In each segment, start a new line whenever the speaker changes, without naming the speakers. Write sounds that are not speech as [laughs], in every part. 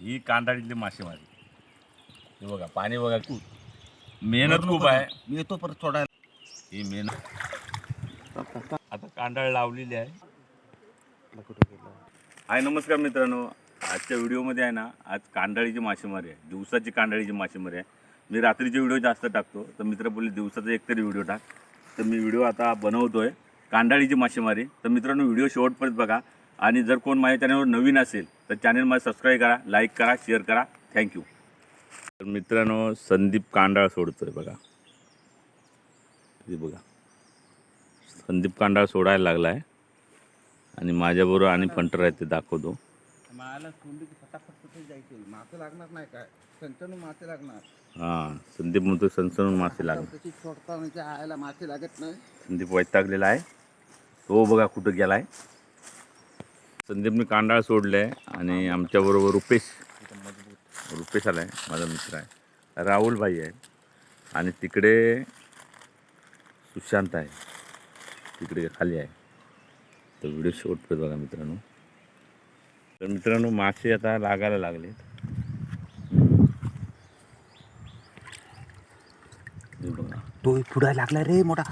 ही कांदाळीतली मासेमारी हे बघा पाणी बघा खूप. मेहनत खूप आहे.
मी येतो परत सोडायला.
ही मेहनत. आता कांदाळ लावलेली आहे. हाय नमस्कार मित्रांनो. आजच्या व्हिडिओमध्ये आहे ना आज कांदाळीची मासेमारी आहे. दिवसाची कांदाळीची मासेमारी आहे. मी रात्रीचे व्हिडिओ जास्त टाकतो. तर मित्र बोलले दिवसाचा एकतरी व्हिडिओ टाक. तर मी व्हिडिओ आता बनवतोय कांदाळीची मासेमारी. तर मित्रांनो व्हिडिओ शेवटपर्यंत बघा. आणि जर कोण माझ्या चॅनलवर नवीन असेल तर चॅनल मला सबस्क्राईब करा लाईक करा शेअर करा. थँक्यू तर मित्रांनो संदीप कांडाळ सोडतोय बघा. हे बघा. संदीप कांडाळ सोडायला लागला आहे आणि माझ्याबरोबर आणि फंटर आहे ते दाखवतो.
फटाफट कुठे जायचे? मासे लागणार नाही काय? मासे लागणार.
हां संदीप म्हणतो सणसणून मासे लागले
तशी सोडता म्हणजे आयला मासे लागत नाही.
संदीप वैतागलेला आहे. तो बघा कुठं गेला आहे संदीपने कांडाळ सोडले आहे आणि आमच्याबरोबर रुपेश. रुपेश आला आहे माझा मित्र आहे. राहुल भाई आहे. आणि तिकडे सुशांत आहे. तिकडे खाली आहे. तर व्हिडिओ शेवटपर्यंत बघा मित्रांनो. तर मित्रांनो मासे आता लागायला लागले बघा.
तो पुढे लागला रे मोठा.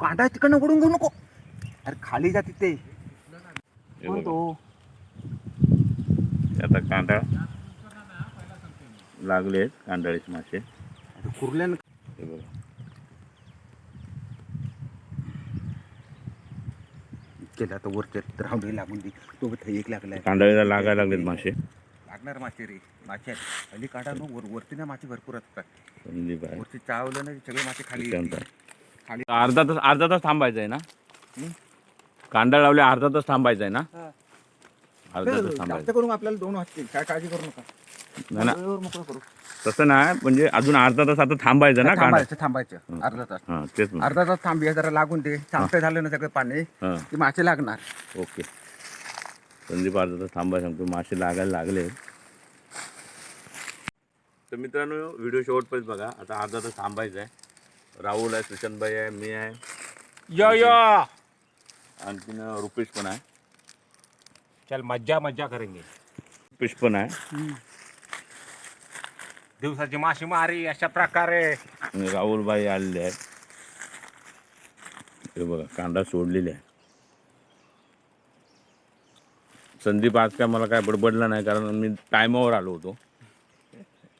कांदा तिकडनं ओढून घेऊ नको. अरे खाली जा तिथे.
आता कांदा लागले आहेत कांदाळीचे मासे
कुर्ल्यानं
हे बघा
केला तर वरच्या राहुडी लागून दे तो बघ एक लागलाय
कांदाळीला लागायला लागलेत मासे
लागणार मासे रे मासे. हल्ली काढा नो वर वरती ना मासे भरपूर असतात
संदीप आहे
वरती चावलं ना की सगळे मासे खाली.
आहे
खाली
अर्धा तास अर्धा तास थांबायचं आहे ना
हं?
कांदा लावले अर्धा तास थांबायचं आहे ना?
हा.
अर्धा तास
जास्त
थांबायचं
करून आपल्याला दोन वाजतील काय काळजी करू नका.
नाही ना
वेळेवर मोकळं करू.
तसं नाही म्हणजे अजून अर्धा तास आता थांबायचं ना कांदा?
थांबायचं थांबायचं.
हं.
अर्धा तास.
हां तेच
अर्धा तास थांबूया जरा लागून दे. चांगलं झालं ना सगळं पाणी.
हां.
की मासे लागणार.
ओके. संदीप अर्धा तास थांबायला सांगतो मासे लागायला लागले. तर मित्रांनो व्हिडिओ शेवटपर्यंत बघा. आता अर्धा तास थांबायचं आहे. राहुल आहे सुशांतभाई आहे मी आहे.
यो यो!
आणखीन रुपेश पण आहे.
चल मज्जा मज्जा करेंगे.
रुपेश पण आहे.
दिवसाची मासेमारी अशा प्रकारे.
आणि राहुलबाई आलेले आहेत. हे बघा कांदा सोडलेले आहे संदीप आज काय मला काय बडबडला नाही कारण मी टायमावर आलो होतो.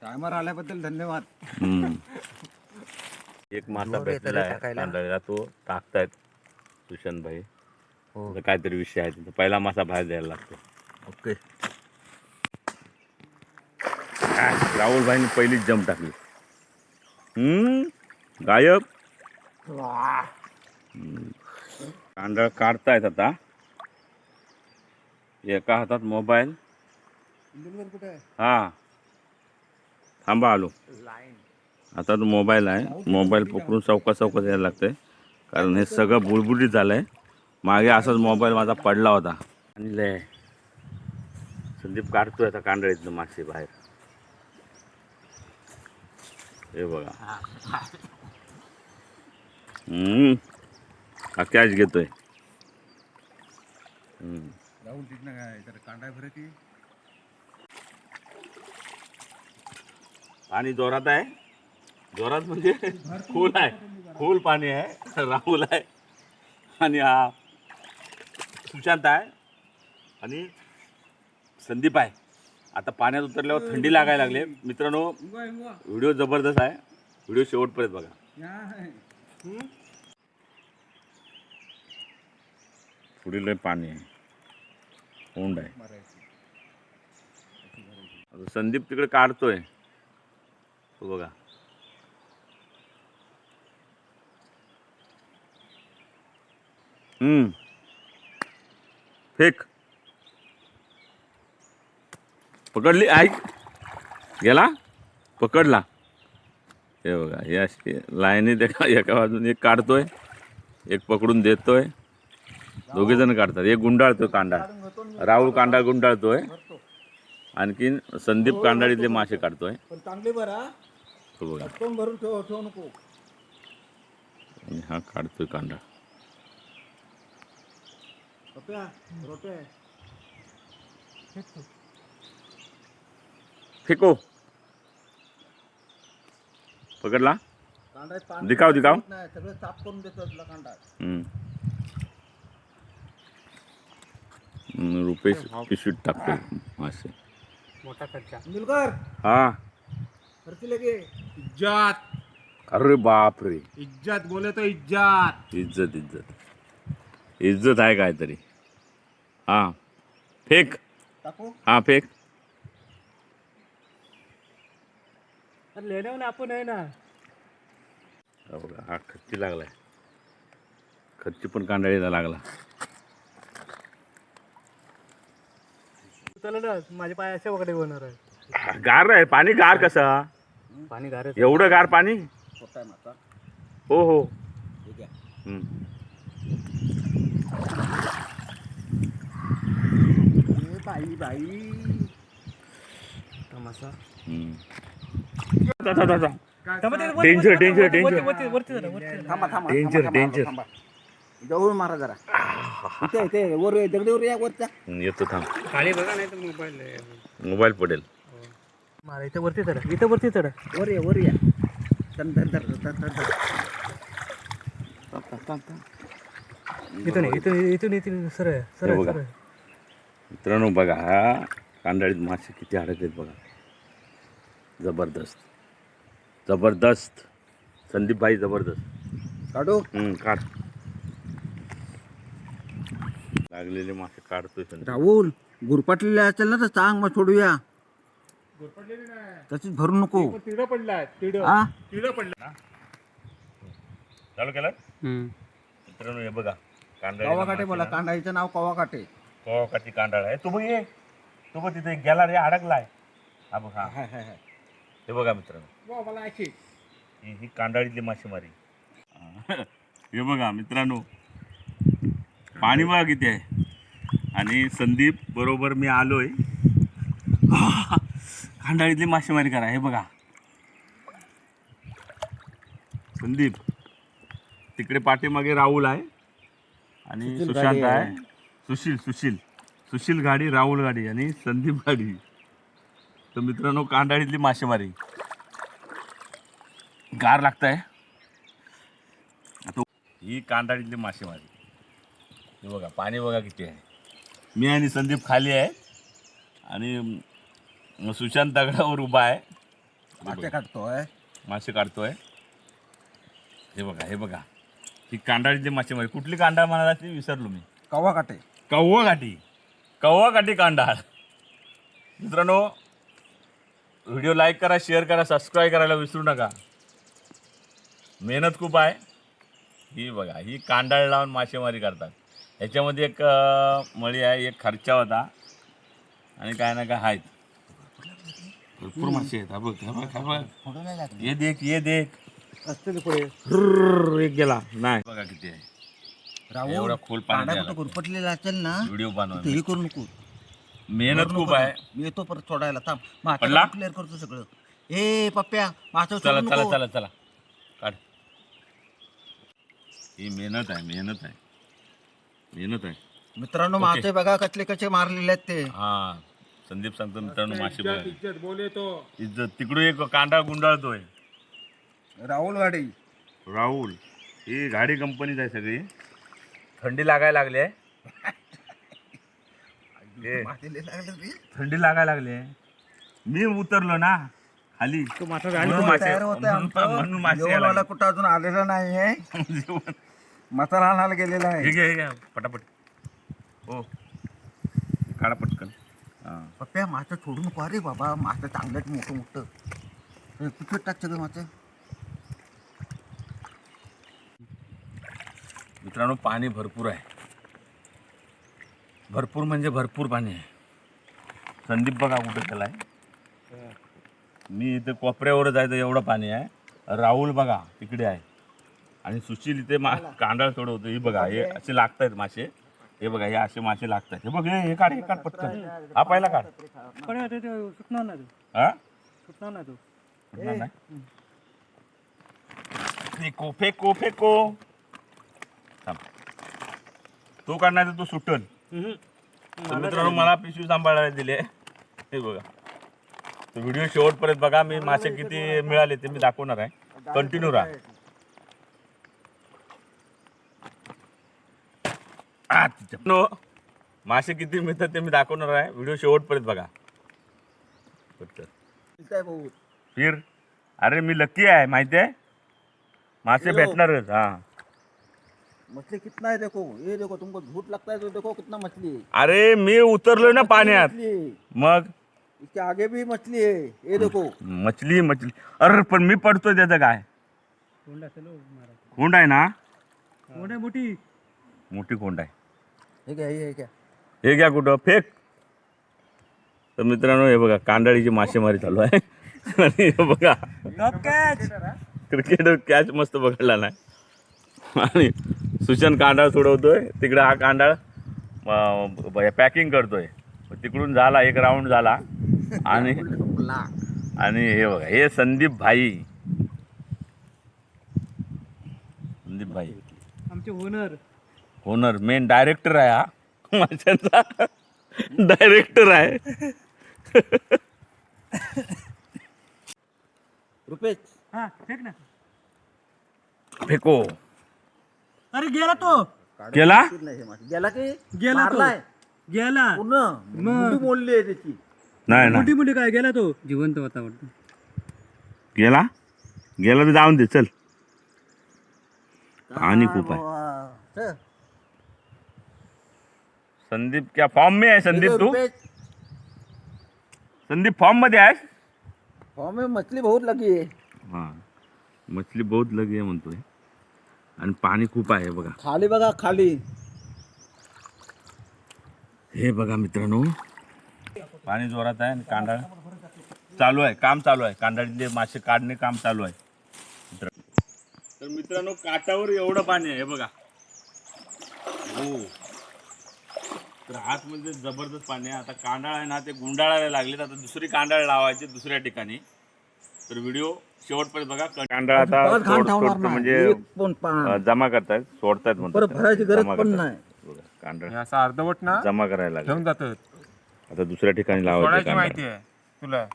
टायमर आल्याबद्दल धन्यवाद.
हम्म. [laughs] एक मासा
जोर येतं रे
भेटला आहे तो टाकतायत सुशांतभाई.
हो
तर काहीतरी विषय आहे तिथं. पहिला मासा बाहेर द्यायला लागतो.
ओके.
काय, राहुलभाईने पहिलीच जम टाकली. हम्म? गायब? हम्म. कांदळ काढतायत आता. एका हातात मोबाईल.
कुठे आहे?
हा. थांबा आलो. आता तो मोबाईल आहे. मोबाईल पकडून चौका चौकात यायला लागतंय. कारण हे सगळं बुळबुळीत झालं आहे मागे असाच मोबाईल माझा पडला होता. आणलंय संदीप काढतोय आता कांदळीतनं मासे बाहेर. हे बघा. हम्म. हा कॅच घेतोय. हम्म.
तिथनं काय तर कांदा भरत की
पाणी जोरात आहे? जोरात म्हणजे खोल आहे. खोल पाणी आहे. [laughs] राहुल आहे. आणि हा सुशांत आहे आणि संदीप आहे. आता पाण्यात उतरल्यावर थंडी लागायला लागले मित्रांनो व्हिडिओ जबरदस्त आहे. व्हिडिओ शेवटपर्यंत बघा. पुढील लय पाणी आहे. ओंड आहे. आता संदीप तिकडे काढतोय. तो बघा. हम्म. फेक. पकडली ऐक. गेला? पकडला. हे बघा हे अशी लाईनीत एका एका बाजून एक काढतोय एक पकडून देतोय. दोघे जण काढतात. एक गुंडाळतोय कांदा राहुल कांदा गुंडाळतोय. आणखीन संदीप कांडाळीतले मासे काढतोय. तो बघा. हा काढतोय कांदा
रोट्या
फेको पकडला
पाणी
दिखाव, दिखाव.
नाही सगळं साफ करून देतो तुला कांदा
हम्म. हम्म, रुपेश पिशवीत टाकतो मासे
मोठा खर्चा.
हा.
खर्च लगे.
इज्जत.
अरे बाप रे
इज्जत बोले तो इज्जत.
इज्जत इज्जत. इज्जत आहे काहीतरी. हा. फेक.
टाकू?
हा फेक.
लेण्यावर आपण आहे ना.
हा बघा हा खच्ची लागलाय. खच्ची पण कांडाळीला लागला.
चला ना माझे पाय अशा वगैरे होणार आहे.
हा, गार आहे. पाणी गार कसा?
पाणी गार
एवढं गार पाणी?
छोटा आहे माता
हो हो.
ठीक आहे.
हम्म.
बाई बाई.
जा. डेंजर डेंजर डेंजर
थांबा थांबा. थांबा, थांबा. जवळून मारा जरा. इथे इथे वर दगडीवर या
हम्म, येतो थांब.
खाली बघा नाही तर मोबाईल
मोबाईल पडेल.
मारा इथं वरती चढा इथं वरती चढा.
वर या वर या. धर धर धर धर धर
इथून ये, इथून इथून इथून सरळ सरळ. सरळ.
मित्रांनो बघा हा कांडाळीत मासे किती अडकलेत बघा. जबरदस्त. जबरदस्त. संदीप भाई जबरदस्त.
काढू?
हम्म, काढ. लागलेले मासे काढतोय संदीप.
राहुल गुरपाटलेले असेल ना तर सांग मग सोडूया. तशीच भरू नको.
तिडं पडला तिडं.
हा
तिडं पडला
चालू केलं? मित्रांनो हे बघा
कवा काटे बोला
कांडाळी
कांडाईचं नाव कवा काटे
काठी कांडाळ आहे. तू बघ ये. तू बघ तिथे गेला रे अडकलाय. हा बघ हा.
हाय, हाय, हाय.
हे बघा मित्रांनो.
मला अशी.
ही ही कांडाळीतली मासेमारी. [laughs] हे बघा मित्रांनो. पाणी बघा किती आहे. आणि संदीप बरोबर मी आलोय. [laughs] कांडाळीतली मासेमारी करा. हे बघा. संदीप तिकडे पाठीमागे राहुल आहे. आणि सुशांत
आहे.
सुशील सुशील. सुशील गाडी राहुल गाडी आणि संदीप गाडी. तर मित्रांनो कांडाळीतली मासेमारी. गार लागत आहे आता ही कांडाळीतली मासेमारी. हे बघा पाणी बघा किती आहे. मी आणि संदीप खाली आहे. आणि सुशांत दगडावर उभा आहे.
मासे काढतोय.
मासे काढतोय. हे बघा हे बघा. ही कांडाळीतली मासेमारी. कुठली कांडाळ म्हणाला ती? विसरलो मी.
कवा काटे
कव्वा काठी. कव्वा काठी कांडाळ. मित्रांनो व्हिडिओ लाईक करा शेअर करा सबस्क्राईब करायला विसरू नका. मेहनत खूप आहे. ही बघा ही कांडाळ लावून मासेमारी करतात. ह्याच्यामध्ये एक मळी आहे एक खर्चा होता. आणि काय ना काय आहेत. भरपूर मासे आहेत. हा बघ हा बघ, हा बघ.
फोटो नाही लागले
ये देख. ये देख
असतील पुढे
एक गेला. नाही. बघा किती आहे.
राहुल
एवढा खोल
गुरपटलेला असेल ना
व्हिडिओ बनवा
ते हे करू नको.
मेहनत खूप. आहे.
मी येतो परत सोडायला थांब.
पडला?
माझा क्लिअर करतो सगळं. ए पप्प्या माझं
चला चला. चला चला. काढ. ही मेहनत आहे मेहनत आहे. मेहनत आहे.
मित्रांनो. मासे बघा कसले कसे मारलेले आहेत ते.
हा. संदीप सांगतो मित्रांनो मासे बघा
इज्जत बोले तो.
इज्जत. तिकडून एक कांदा गुंडाळतोय.
राहुल गाडी.
राहुल ही गाडी कंपनीच आहे सगळी. थंडी लागायला लागली आहे. ए,
लागले.
थंडी लागायला लागली आहे. मी उतरलो ना खाली.
तो
म्हणून मासे
तयार होतंय
म्हणून
आमचं.
म्हणून मासे यायला
जेवणवाला कुठं अजून आलेला नाही आहे.
जेवण.
मसाला आणायला गेलेला
हे
आहे
घे हे घे पटापट. हो. काढा पटकन. हां.
पप्प्या मासे सोडू नको अरे बाबा. मासे चांगलंच मोठं मोठं हे कुठं टाक सगळं मासे
मित्रांनो पाणी भरपूर आहे. भरपूर म्हणजे भरपूर पाणी आहे. संदीप बघा कुठे त्याला आहे. मी इथे कोपऱ्यावरच आहे तर एवढं पाणी आहे. राहुल बघा तिकडे आहे. आणि सुशील इथे मा कांडाळ सोडवतो हे बघा हे असे लागत आहेत मासे. हे बघा हे असे मासे लागत आहेत हे बघ हे काढ हे काढ पटकन. हा पहिला काढ.
सुटणार ना तू
हा?
सुटणार ना तू.
सुटणार नाही? फेको फेको फेको थांब. तो काढणार तर तो सुटल तर मित्रांनो मला पिशवी सांभाळायला दिले हे बघा. व्हिडिओ शेवटपर्यंत बघा. मी मासे किती मिळाले ते मी दाखवणार आहे. कंटिन्यू राहा. आ, तिच्या- नो, मासे किती मिळतात ते मी दाखवणार आहे. व्हिडिओ शेवटपर्यंत बघा. फिर. अरे मी लकी आहे माहिती आहे? मासे भेटणारच हा.
मछली कितना है देखो? ये देखो तुमको झूठ लगता है तो देखो कितना मछली है।
अरे मी उतरलोय ना पाण्यात
मछली है।
मग?
इसके आगे भी मछली है। ये देखो।
मछली मछली. अरे पण मी पडतोय त्याचं काय?
कोंडा हो
आहे ना?
कोंडा मोठी.
मोठी खोंड आहे.
हे क्या हे क्या
हे घ्या कुठं? फेक. तर मित्रांनो हे बघा कांदळीची मासेमारी चालू आहे. आणि हे बघा. क्रिकेट कॅच मस्त पकडला नाही आणि सुशन कांडाळ सोडवतोय. तिकडे हा कांडाळ पॅकिंग करतोय. तिकडून झाला एक राऊंड झाला. आणि आणि हे बघा हे संदीप भाई. संदीप भाई.
आमचे ओनर
ओनर मेन डायरेक्टर आहे हा. माशांचा डायरेक्टर आहे.
रुपेश.
हा फेक ना.
फेको.
अरे गेला तो.
हे मासे. गेला की?
गेला तो.
मारलाय.
गेला.
पूर्ण. मुंडी मोडली आहे त्याची.
नाही ना
मोठी मोठी काय? गेला तो. जिवंत होता वाटतं
गेला? गेला तर जाऊन दे चल. पाणी खूप आहे.
वा.
संदीप क्या फॉर्म में आहे संदीप तू?
रुपेश,
संदीप फॉर्ममध्ये आहे?
फॉर्म में मछली बहुत लगी है
हा. मछली बहुत लगी आहे म्हणतोय. आणि पाणी खूप आहे बघा.
खाली बघा खाली.
हे बघा मित्रांनो पाणी जोरात आहे आणि कांडाळ चालू आहे काम चालू आहे. कांडाळीतले मासे काढणे काम चालू आहे. मित्रांनो. तर मित्रांनो काटावर एवढं पाणी आहे हे बघा. हो. तर आतमध्ये जबरदस्त पाणी आहे. आता कांडाळ आहे ना ते गुंडाळायला लागलेत. आता दुसरी कांडाळ लावायची दुसऱ्या ठिकाणी. तर व्हिडिओ शेवटपर्यंत बघा कांडाळ आता
परत घाण
सोड-
ठेवणार
सोडतं
नाही.
म्हणजे
एक पण पान.
अं, जमा करतायत सोडतायत
परत. भरायची गरज
जमा
पण
करतायत.
नाही.
बघा,
असं अर्धवट ना
जमा करायला लागले.
घेऊन जातात.
आता दुसऱ्या ठिकाणी लावायचे
सोडायची माहिती आहे तुला.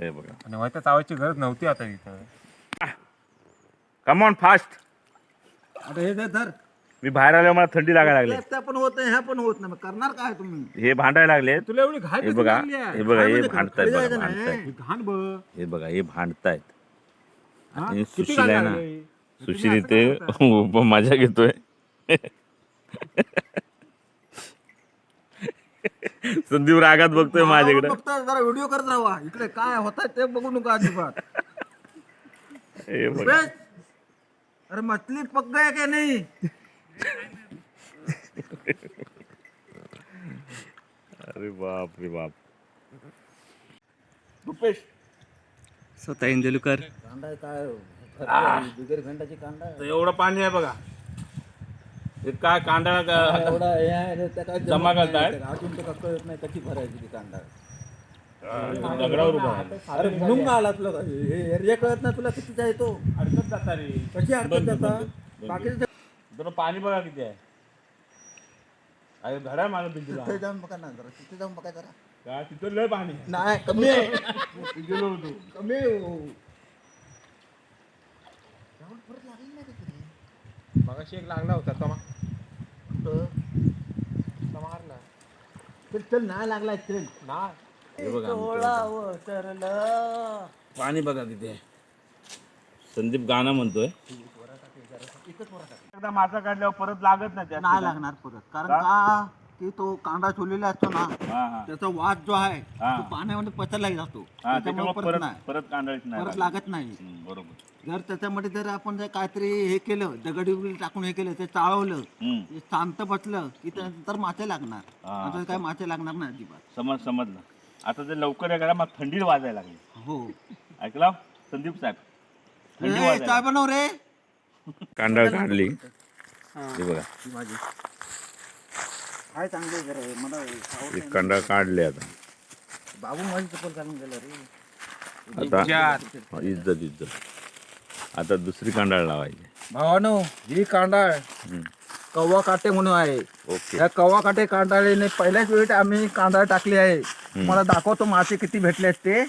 हे बघा.
आणि व्हायचं चावायची गरज नव्हती आता तिथं
कम ऑन फास्ट
आता हे धर, धर.
मी बाहेर आल्यावर मला थंडी लागायला लागली.
त्या पण होत नाही ह्या पण होत नाही. मग करणार काय तुम्ही?
हे भांडायला लागले.
तुला एवढी
हे
कशी
बघा
लागली आहे?
हे बघा हे
म्हणजे
भांडतायत बघा
घाण बघ.
हे बघा हे भांडतायत.
हा?
आणि
किती
सुशील
घाण
आहे ना
लागली?
सुशील इथे मजा घेतोय. संदीप रागात बघतोय माझ्याकडे.
फक्त जरा व्हिडिओ करत राहा. इकडे काय होत ते बघू नका अजिबात.
हे बघा.
अरे मछली पक गया क्या नहीं?
अरे बाप रे बाप.
रुपेश.
स्वतः इंजलुकर
कांदा काय बिगर घंटाची कांदा
तर एवढं पाणी आहे बघा. हे काय कांदा का-
एवढा हे आहे त्या काय
जमा करताय?
अजून तर कळत नाही कशी भरायची ती कांदा
दगडावर उभा आहे.
अरे म्हणून का आला तुला हे हे कळत नाही तुला कितीचा आहे तो?
अडकत जाता रे.
कशी अडकत जाता. बाकीचं
जरा पाणी बघा किती आहे. अरे धडा मागं भिंतीला.
तिथे जाऊन बघा ना जरा तिथे जाऊन बघा जरा.
का तिथं लय पाणी आहे.
नाही कमी आहे.
गेलो होतो
कमी आहे. हो.
मगाशी एक लागला होता तमा.
कुठं?
मारला.
चल चल नाही लागलाय चल.
ना.
हे बघा. पाणी बघा किती आहे. संदीप गाणं म्हणतोय. एकदा मासा काढल्यावर परत लागत नाही त्यात.
नाही लागणार परत. कारण का? की? तो कांदा छोलेला असतो ना
हा हा.
त्याचा वास जो आहे
हा.
तो पाण्यामध्ये पचरला जातो
हा
त्याच्यामुळे
त्याच्यामुळे
परत
परत
नाही.
परत कांडाळीच नाही
परत
लागत.
लागत नाही.
हम्म, बरोबर.
जर त्याच्यामध्ये जर आपण जर काहीतरी हे केलं दगडी वगैरे टाकून हे केलं ते चाळवलं
हम्म,
ते शांत बसलं की त्यानंतर मासे लागणार.
हा.
आता काय मासे लागणार नाही अजिबात.
समज समजलं. आता ते लवकर आहे करा मग थंडी वाजायला लागली.
हो.
ऐकला? संदीप साहेब थंडी
ए, बनव रे?
कांडाळ काढली हे. बघा.
काय चांगलं घर आहे मला आवडत
एक
नाही.
कांडाळ काढले आता.
बाबू माझी चप्पल घालून गेला रे.
आता हा, इज्जत इज्जत. आता दुसरी कांडाळ लावायची.
भावानो ही कांडाळ
हम्म,
कव्वा काटे म्हणून आहे.
ओके.
या कव्वा काटे कांडाळीने पहिल्याच वेळी आम्ही कांदा टाकली आहे. तुम्हाला दाखवतो मासे किती भेटले आहेत ते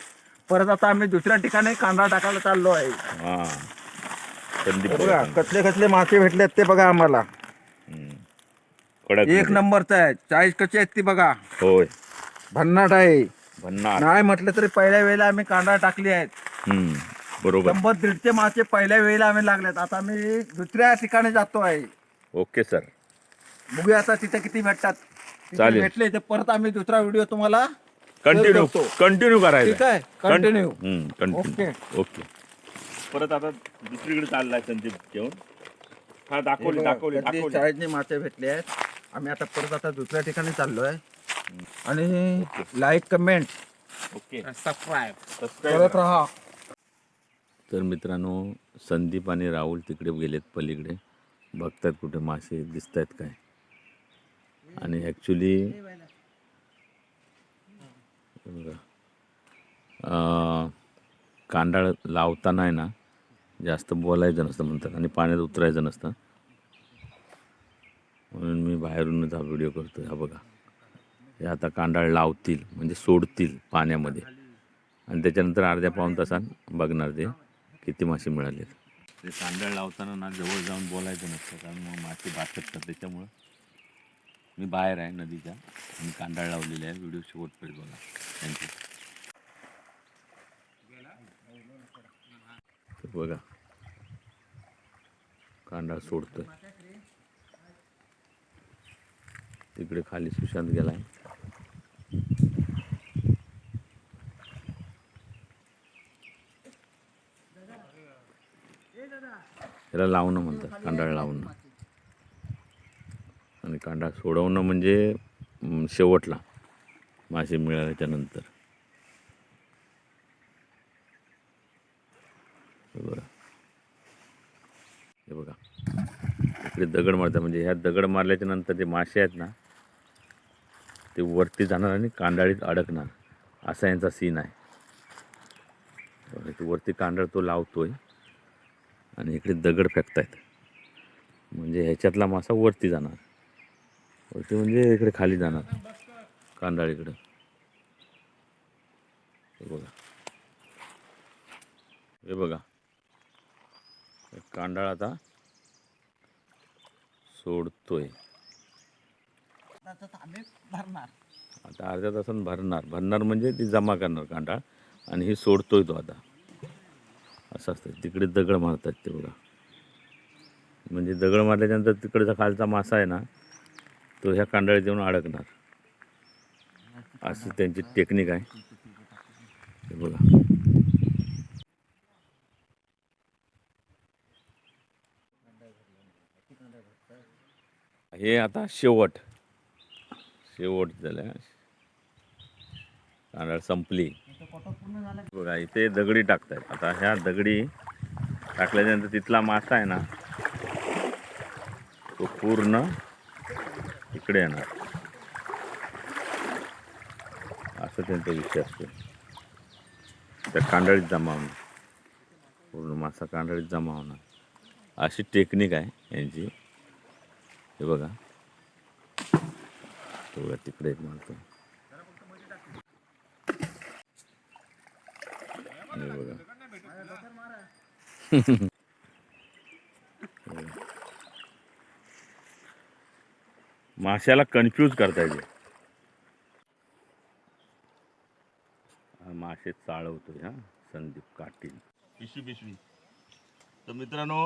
परत आता आम्ही दुसऱ्या ठिकाणी कांदा टाकायला चाललो आहे.
हा. संदीप
बघा कसले कसले मासे भेटले आहेत ते बघा आम्हाला.
कडक
एक नंबरचा आहे. चाळीस कशी आहेत ती बघा.
होय.
भन्नाट आहे.
भन्नाट.
नाही म्हटलं तरी पहिल्या वेळेला आम्ही कांदा टाकली आहेत.
हम्म. बरोबर.
शंभर दीडशे मासे पहिल्या वेळेला आम्ही लागलेत. आता आम्ही दुसऱ्या ठिकाणी जातो आहे.
Okay sir.
बघूया आता तिथे किती भेटतात. तिथे
चालेल.
भेटले तर परत आम्ही दुसरा व्हिडिओ तुम्हाला
कंटिन्यू.
करतो.
कंटिन्यू
ठीक
करायचं
आहे कंटिन्यू.
कंटिन्यू.
ओके.
ओके. परत आता दुसरीकडे चाललाय संदीप घेऊन. हा दाखवले दाखवले दाखवले.
मासे भेटले आहेत. आम्ही आता परत आता दुसऱ्या ठिकाणी चाललोय. आणि लाईक कमेंट
ओके.
सबस्क्राईब
करत राहा.
तर मित्रांनो संदीप आणि राहुल तिकडे गेलेत पलीकडे. बघतात कुठे मासे दिसत आहेत काय. आणि ॲक्च्युली कांडाळ लावताना आहे ना जास्त बोलायचं नसतं म्हणतात आणि पाण्यात उतरायचं नसतं. म्हणून मी बाहेरूनच हा व्हिडिओ करतो हा बघा. हे आता कांडाळ लावतील म्हणजे सोडतील पाण्यामध्ये. आणि त्याच्यानंतर अर्ध्या पाऊन तासात बघणार ते किती मासे मिळाले. ते कांडाळ लावताना ना जवळ जाऊन बोलायचं नसतं कारण मग मासे बाचकतात त्याच्यामुळं मी बाहेर आहे नदीच्या. आणि कांडाळ लावलेले आहे. व्हिडिओ शेवटपर्यंत बघा थँक्यू बघा. कांडा सोडतो तिकडे खाली सुशांत गेला आहे त्याला लावणं म्हणतात कांडाळ लावणं. आणि कांडा सोडवणं म्हणजे शेवटला. मासे मिळाल्याच्या नंतर. हे बघा हे बघा. इकडे दगड मारतात म्हणजे ह्या दगड मारल्याच्या नंतर ते मासे आहेत ना ते वरती जाणार आणि कांडाळीत अडकणार. असा यांचा सीन आहे. ते वरती कांडाळ तो लावतोय आणि इकडे दगड फेकतायत. म्हणजे ह्याच्यातला मासा वरती जाणार. वरती म्हणजे इकडे खाली जाणार. कांदाळीकडं हे बघा. हे बघा. कांडाळ आता सोडतोय.
भरणार.
आता अर्ध्या तासात भरणार. भरणार म्हणजे ती जमा करणार कांडाळ आणि ही सोडतोय तो आता. असं असतं. तिकडे दगड मारतात ते बघा. म्हणजे दगड मारल्याच्यानंतर तिकडचा खालचा मासा आहे ना तो ह्या कांडाळीत येऊन अडकणार. अशी त्यांची टेक्निक आहे. बघा. हे आता शेवट. शेवट झाल्या कांडाळ संपली. बघा इथे दगडी टाकतायत. आता ह्या दगडी टाकल्याच्यानंतर तिथला मासा आहे ना तो पूर्ण इकडे येणार. असं त्यांचा विषय असतो. त्या कांडळीत जमा होणार पूर्ण मासा कांडळीत जमा होणार अशी टेक्निक आहे यांची. हे बघा. तो बघा तिकडे एक मारतो हे बघा. माशाला कन्फ्यूज करता येते. मासे चाळवतोय हा. संदीप काटील. पिशवी पिशवी. तर मित्रांनो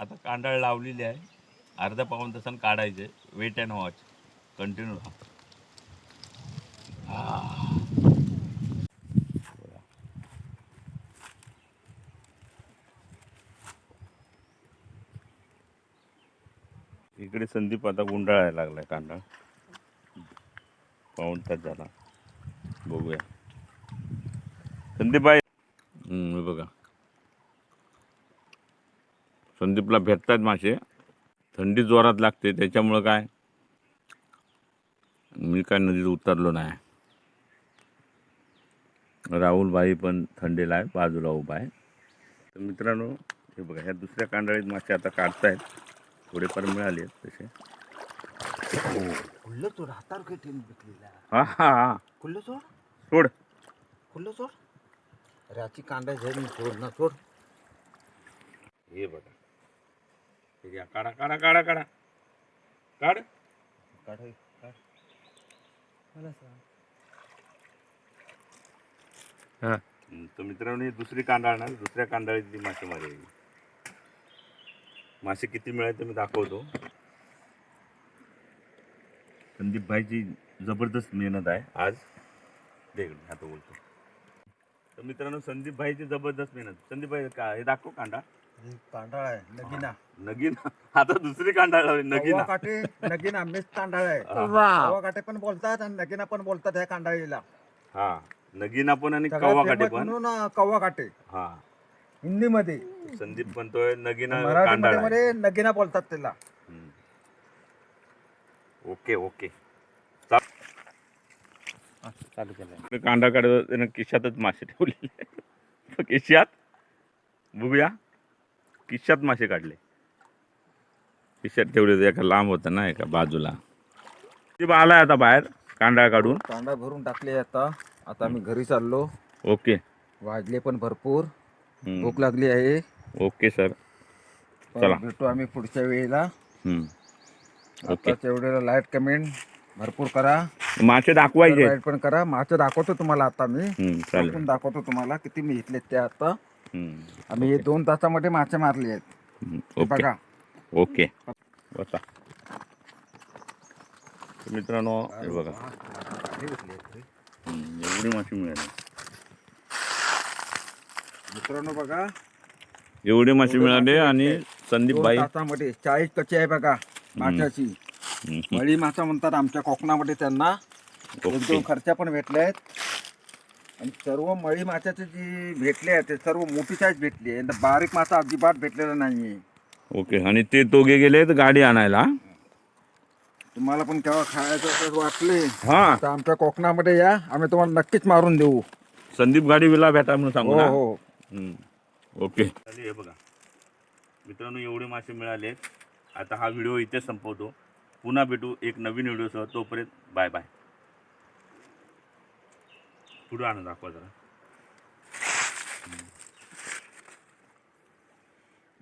आता कांडाळ लावलेली आहे. अर्धा पाऊन तासानं काढायचे. वेट अँड वॉच कंटिन्यू राहा इकडे संदीप आता गुंडाळायला लागलाय कांदा पाऊण तास झाला. बघूया. संदीप बाई बघा. संदीपला भेटतात मासे. थंडी जोरात लागते त्याच्यामुळं काय? मी काय नदीत उतरलो नाही. राहुल भाई पण थंडीला आहे बाजूला उभा आहे. तर मित्रांनो हे बघा ह्या दुसऱ्या कांडाळीत मासे आता काढतायत. थोडेफार मिळाले आहेत तसे.
खुल्लं चोर हातावर
हा हा हा.
खुल्लं चोर
सोड.
खुल्लं सोड अरे आजची कांदा मी सोड ना सोड
हे बघा. हे घ्या. काढा काढा काढा काढा. काढ.
काढ हे, काढ.
तर मित्रांनो ही. दुसरी कांडाळ ना दुसऱ्या कांडाळीची मासेमारी आहे ही. मासे किती मिळाले ते मी दाखवतो. संदीप भाईची जबरदस्त मेहनत आहे आज. देख आता बोलतो. तर मित्रांनो संदीप भाईची जबरदस्त मेहनत. संदीप भाई का हे दाखव कांडा
ही आहे नगीना.
नगीना. आता दुसरी लावली नगीना.
काटे नगीना मेच आहे.
हा.
कव्वा काटे पण बोलतात आणि नगीना पण बोलतात ह्या कांडाळीला.
हा नगीना पण आणि कव्वा काटे पण.
म्हणून कव्वा काटे
हा.
हिंदीमध्ये.
संदीप म्हणतोय नगीना कांडाळ आहे.
नगीना बोलतात त्याला.
हम्म. Okay okay.
चालू केलं
कांदा काढत त्यानं खिशातच मासे ठेवलेले [laughs] खिशात? बघूया. खिशात मासे काढले. खिशात ठेवले होते एका लांब होता ना एका बाजूला. ती आलाय आता बाहेर कांदा काढून.
कांदा भरून टाकले आता. आता मी घरी चाललो.
ओके.
वाजले पण भरपूर.
हम्म.
भूक लागली आहे.
Okay sir. चला.
भेटू आम्ही पुढच्या वेळेला.
हम्म. ओके.
आताच्या वेळेला लाइट कमेंट भरपूर करा.
मासे दाखवायचे.
लाइट पण करा. मासे दाखवतो तुम्हाला आता मी.
हम्म, चालेल.
पण दाखवतो तुम्हाला किती मी घेतले ते आता. आम्ही हे दोन तासामध्ये मासे मारले आहेत. हे बघा.
ओके बसा. मित्रांनो हे बघा. एवढी मासे मिळाली.
मित्रांनो बघा.
एवढे मासे मिळाले आणि संदीप भाई
तासामध्ये चाळीस कच्चे आहे बघा माशाची. मळी मासा म्हणतात आमच्या कोकणामध्ये त्यांना. दोन खर्च्या पण भेटल्या आहेत आणि सर्व मळी माशाचे जी भेटले आहेत ते सर्व मोठी साईज भेटली आहे. आणि बारीक मासा अजिबात भेटलेला नाहीये.
ओके आणि ते दोघे गेलेत गाडी आणायला?
तुम्हाला पण केव्हा खायचं असं वाटले.
हा.
तर आमच्या कोकणामध्ये या आम्ही तुम्हाला नक्कीच मारून देऊ.
संदीप गाडी विला भेटा म्हणून सांगू
हो
ना?
हो
हम्म. ओके. हे बघा. मित्रांनो एवढे मासे मिळाले आता हा व्हिडिओ इथे संपवतो. पुन्हा भेटू एक नवीन व्हिडिओसह. तोपर्यंत बाय बाय. पुढे आणून दाखवा जरा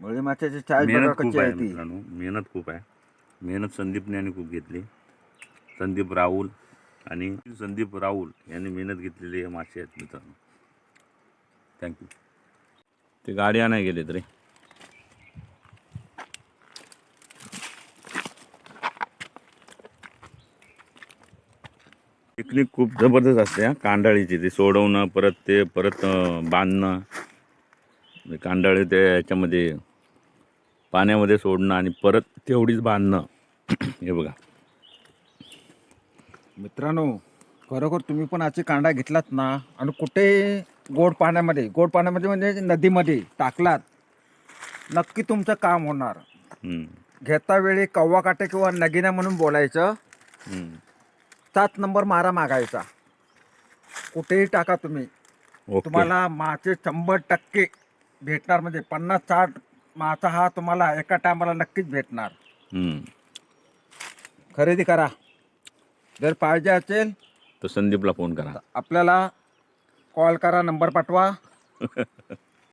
मळी माशाची चाळीस बघा
मेहनत खूप
कच्ची
आहे
आहे ती
मित्रांनो मेहनत खूप आहे मेहनत संदीपने आणि खूप घेतली संदीप राहुल आणि संदीप राहुल यांनी मेहनत घेतलेली हे मासे आहेत मित्रांनो थँक्यू ते गाडी आणाय गेलेत रे पिकनिक खूप जबरदस्त असते हा कांडाळीची. ती सोडवणं परत ते परत बांधणं. कांडाळे ते याच्यामध्ये पाण्यामध्ये सोडणं आणि परत तेवढीच बांधणं. हे बघा.
मित्रांनो खरोखर तुम्ही पण आजची कांदा घेतलात ना आणि कुठे गोड पाण्यामध्ये गोड पाण्यामध्ये म्हणजे नदीमध्ये टाकलात नक्की तुमचं काम होणार. घेता वेळी कव्वा काटे किंवा नगिना म्हणून बोलायचं. सात नंबर मारा मागायचा. कुठेही टाका तुम्ही.
ओके.
तुम्हाला मासे शंभर टक्के भेटणार. म्हणजे पन्नास साठ मासा हा तुम्हाला एका टायमाला नक्कीच भेटणार.
हम्म.
खरेदी करा. जर पाहिजे असेल
तर संदीपला फोन करा.
आपल्याला कॉल करा नंबर पाठवा. [laughs]